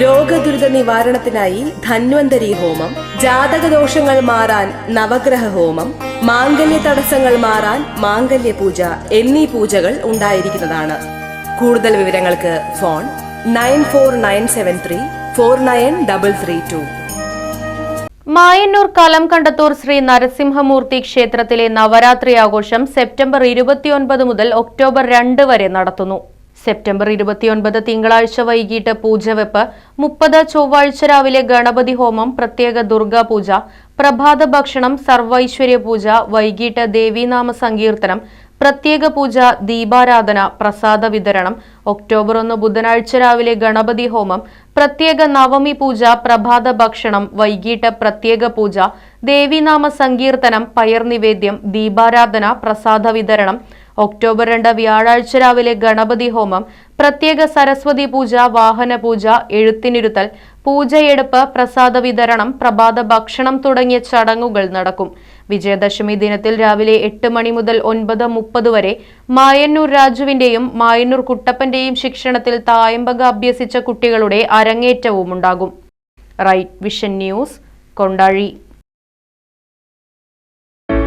രോഗദുരിത നിവാരണത്തിനായി ധന്വന്തരി ഹോമം ജാതക ദോഷങ്ങൾ മാറാൻ നവഗ്രഹ ഹോമം മാംഗല്യ തടസ്സങ്ങൾ മാറാൻ മാംഗല്യ പൂജ എന്നീ പൂജകൾ ഉണ്ടായിരിക്കുന്നതാണ്. കൂടുതൽ വിവരങ്ങൾക്ക് phone nine four nine seven three four nine double three two. Mayannur കലം കണ്ടത്തൂർ ശ്രീ നരസിംഹമൂർത്തി ക്ഷേത്രത്തിലെ നവരാത്രി ആഘോഷം സെപ്റ്റംബർ ഇരുപത്തിയൊൻപത് മുതൽ ഒക്ടോബർ രണ്ട് വരെ നടത്തുന്നു. സെപ്റ്റംബർ ഇരുപത്തിയൊൻപത് തിങ്കളാഴ്ച വൈകിട്ട് പൂജവെപ്പ് മുപ്പത് ചൊവ്വാഴ്ച രാവിലെ ഗണപതി ഹോമം പ്രത്യേക ദുർഗാ പൂജ പ്രഭാത ഭക്ഷണം സർവൈശ്വര്യ പൂജ വൈകിട്ട് ദേവീനാമ സങ്കീർത്തനം പ്രത്യേക പൂജ ദീപാരാധന പ്രസാദ വിതരണം ഒക്ടോബർ ഒന്ന് ബുധനാഴ്ച രാവിലെ ഗണപതി ഹോമം പ്രത്യേക നവമി പൂജ പ്രഭാത ഭക്ഷണം വൈകിട്ട് പ്രത്യേക പൂജ ദേവീനാമ സങ്കീർത്തനം പയർ നിവേദ്യം ദീപാരാധന പ്രസാദ വിതരണം ഒക്ടോബർ രണ്ട് വ്യാഴാഴ്ച രാവിലെ ഗണപതി ഹോമം പ്രത്യേക സരസ്വതി പൂജ വാഹന പൂജ എഴുത്തിനിരുത്തൽ പൂജയെടുപ്പ് പ്രസാദ വിതരണം പ്രഭാത ഭക്ഷണം തുടങ്ങിയ ചടങ്ങുകൾ നടക്കും. വിജയദശമി ദിനത്തിൽ രാവിലെ എട്ട് മണി മുതൽ ഒൻപത് മുപ്പത് വരെ മായന്നൂർ രാജുവിന്റെയും മായന്നൂർ കുട്ടപ്പന്റെയും ശിക്ഷണത്തിൽ തായമ്പക അഭ്യസിച്ച കുട്ടികളുടെ അരങ്ങേറ്റവും ഉണ്ടാകും. Right vision news Kondazhy.